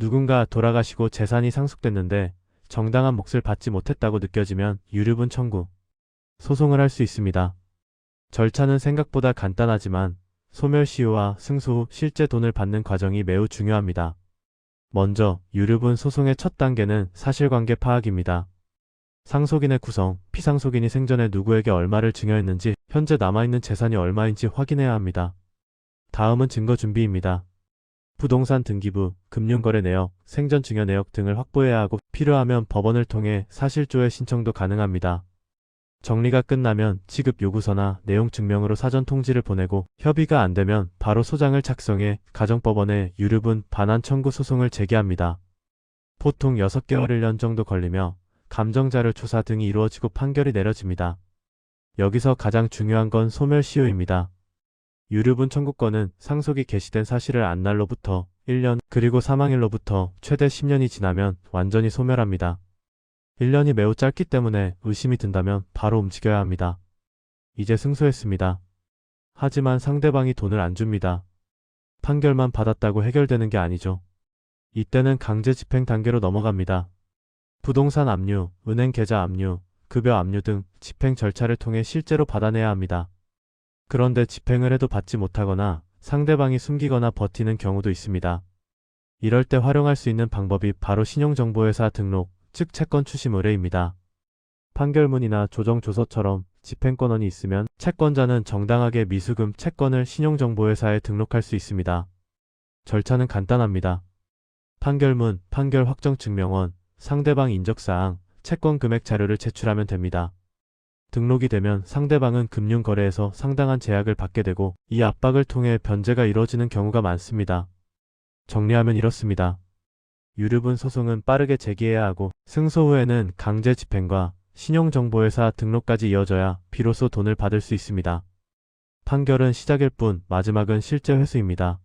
누군가 돌아가시고 재산이 상속됐는데 정당한 몫을 받지 못했다고 느껴지면 유류분 청구, 소송을 할 수 있습니다. 절차는 생각보다 간단하지만 소멸 시효와 승소 후 실제 돈을 받는 과정이 매우 중요합니다. 먼저 유류분 소송의 첫 단계는 사실관계 파악입니다. 상속인의 구성, 피상속인이 생전에 누구에게 얼마를 증여했는지, 현재 남아있는 재산이 얼마인지 확인해야 합니다. 다음은 증거 준비입니다. 부동산 등기부, 금융거래 내역, 생전 증여 내역 등을 확보해야 하고 필요하면 법원을 통해 사실조회 신청도 가능합니다. 정리가 끝나면 취급 요구서나 내용 증명으로 사전 통지를 보내고 협의가 안 되면 바로 소장을 작성해 가정법원에 유류분 반환 청구 소송을 제기합니다. 보통 6개월 1년 정도 걸리며 감정자료 조사 등이 이루어지고 판결이 내려집니다. 여기서 가장 중요한 건 소멸시효입니다. 유류분 청구권은 상속이 개시된 사실을 안 날로부터 1년 그리고 사망일로부터 최대 10년이 지나면 완전히 소멸합니다. 1년이 매우 짧기 때문에 의심이 든다면 바로 움직여야 합니다. 이제 승소했습니다. 하지만 상대방이 돈을 안 줍니다. 판결만 받았다고 해결되는 게 아니죠. 이때는 강제 집행 단계로 넘어갑니다. 부동산 압류, 은행 계좌 압류, 급여 압류 등 집행 절차를 통해 실제로 받아내야 합니다. 그런데 집행을 해도 받지 못하거나 상대방이 숨기거나 버티는 경우도 있습니다. 이럴 때 활용할 수 있는 방법이 바로 신용정보회사 등록, 즉 채권 추심 의뢰입니다. 판결문이나 조정조서처럼 집행권원이 있으면 채권자는 정당하게 미수금 채권을 신용정보회사에 등록할 수 있습니다. 절차는 간단합니다. 판결문, 판결 확정 증명원, 상대방 인적사항, 채권 금액 자료를 제출하면 됩니다. 등록이 되면 상대방은 금융거래에서 상당한 제약을 받게 되고 이 압박을 통해 변제가 이루어지는 경우가 많습니다. 정리하면 이렇습니다. 유류분 소송은 빠르게 제기해야 하고 승소 후에는 강제 집행과 신용정보회사 등록까지 이어져야 비로소 돈을 받을 수 있습니다. 판결은 시작일 뿐 마지막은 실제 회수입니다.